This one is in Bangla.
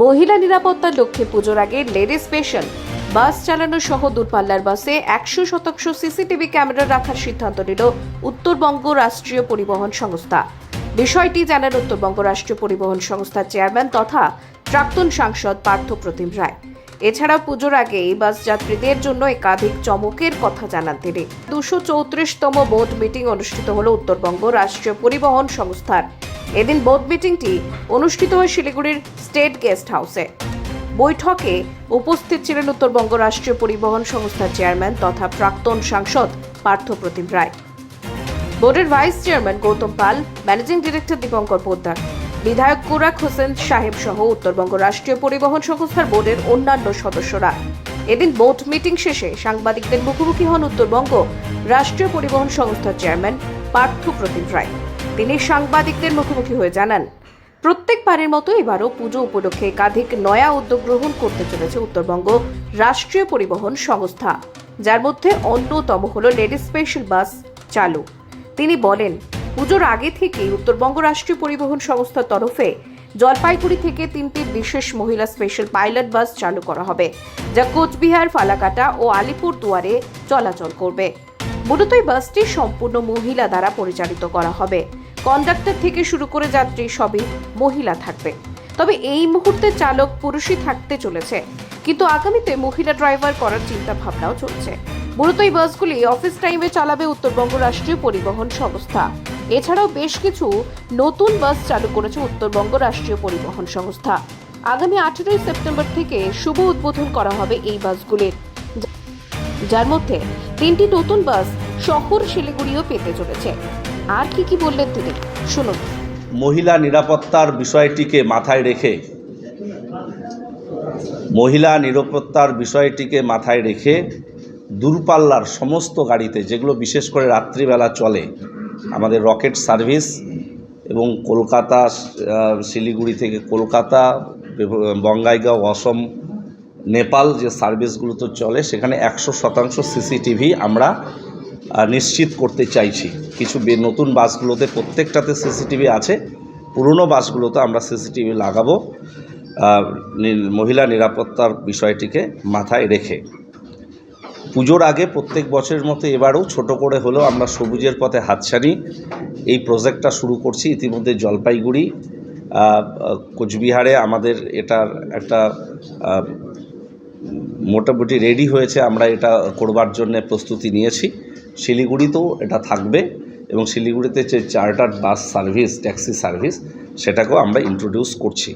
মহিলা নিরাপত্তার লক্ষ্যে পুজোর আগে লেডি স্পেশাল। বাস চালানো সহ দূরপাল্লার বাসে একশো শতাংশ সিসিটিভি ক্যামেরা রাখার সিদ্ধান্ত নিল উত্তরবঙ্গ রাষ্ট্রীয় পরিবহন সংস্থা। বিষয়টি জানান উত্তরবঙ্গ রাষ্ট্রীয় পরিবহন সংস্থার চেয়ারম্যান তথা প্রাক্তন সাংসদ পার্থ প্রতিম রায়। এছাড়াও পুজোর আগে এই বাস যাত্রীদের জন্য একাধিক চমকের কথা জানান তিনি। দুশো চৌত্রিশতম বোর্ড মিটিং অনুষ্ঠিত হল উত্তরবঙ্গ রাষ্ট্রীয় পরিবহন সংস্থার। এদিন বোর্ড মিটিংটি অনুষ্ঠিত হয় শিলিগুড়ির স্টেট গেস্ট হাউসে। বৈঠকে উপস্থিত ছিলেন উত্তরবঙ্গ রাষ্ট্রীয় পরিবহন সংস্থার চেয়ারম্যান তথা প্রাক্তন সাংসদ পার্থ প্রতিম রায়। বোর্ডের vice chairman Gautam Pal, managing director Dipankar Poddar, বিধায়ক কুরাক হোসেন সাহেব সহ উত্তরবঙ্গ রাষ্ট্রীয় পরিবহন সংস্থার বোর্ডের অন্যান্য সদস্যরা। এদিন বোর্ড মিটিং শেষে সাংবাদিকদের মুখোমুখি হন উত্তরবঙ্গ রাষ্ট্রীয় পরিবহন সংস্থার চেয়ারম্যান পার্থ প্রতিম রায়। তিনি সাংবাদিকদের মুখোমুখি হয়ে জানান, প্রত্যেকবারের মতো এবারও পুজো উপলক্ষে একাধিক নয়া উদ্যোগ গ্রহণ করতে চলেছে উত্তরবঙ্গ রাষ্ট্রীয় পরিবহন সংস্থা, যার মধ্যে অন্যতম হল লেডি স্পেশাল বাস চালু। তিনি বলেন, পুজোর আগে থেকেই উত্তরবঙ্গ রাষ্ট্রীয় পরিবহন সংস্থার তরফে জলপাইগুড়ি থেকে তিনটি বিশেষ মহিলা স্পেশাল পাইলট বাস চালু করা হবে, যা কোচবিহার, ফালাকাটা ও আলিপুর দুয়ারে চলাচল করবে। মূলত এই বাসটি সম্পূর্ণ মহিলা দ্বারা পরিচালিত করা হবে। কন্ডাক্টর থেকে শুরু করে যাত্রী সবই মহিলা থাকবে। তবে এই মুহূর্তে চালক পুরুষই থাকতে চলেছে। কিন্তু আগামীতে মহিলা ড্রাইভার করার চিন্তা ভাবনাও চলছে। মূলত এই বাসগুলি অফিস টাইমে চালাবে উত্তরবঙ্গ রাষ্ট্রীয় পরিবহন সংস্থা। এছাড়াও বেশ কিছু নতুন বাস চালু করেছে উত্তরবঙ্গ রাষ্ট্রীয় পরিবহন সংস্থা। আগামী আঠেরোই সেপ্টেম্বর থেকে শুভ উদ্বোধন করা হবে এই বাসগুলির যার মধ্যে তিনটি নতুন বাস শহর শিলিগুড়িও পেতে চলেছে। আর কি কি বললেন তিনি? শুনুন। মহিলা নিরাপত্তার বিষয়টিকে মাথায় রেখে, মহিলা নিরাপত্তার বিষয়টিকে মাথায় রেখে দূরপাল্লার সমস্ত গাড়িতে, যেগুলো বিশেষ করে রাত্রিবেলা চলে, আমাদের রকেট সার্ভিস এবং কলকাতা শিলিগুড়ি থেকে কলকাতা, বঙ্গাইগাঁও, অসম, নেপাল যে সার্ভিসগুলো তো চলে, সেখানে একশো শতাংশ সিসিটিভি আমরা নিশ্চিত করতে চাইছি। কিছু নতুন বাসগুলোতে প্রত্যেকটাতে সিসিটিভি আছে। পুরনো বাসগুলোতে আমরা সিসিটিভি লাগাবো। মহিলা নিরাপত্তার বিষয়টিকে মাথায় রেখে। পুজোর আগে প্রত্যেক বছরের মতো এবারও ছোট করে হলেও আমরা সবুজের পথে হাতছানি। এই প্রজেক্টটা শুরু করছি ইতিমধ্যে জলপাইগুড়ি। কোচবিহারে আমাদের এটার একটা মোটামুটি রেডি হয়েছে, আমরা এটা করবার জন্য প্রস্তুতি নিয়েছি। শিলিগুড়িতেও এটা থাকবে এবং শিলিগুড়িতে যে chartered bus service taxi service সেটাকেও আমরা ইন্ট্রোডিউস করছি।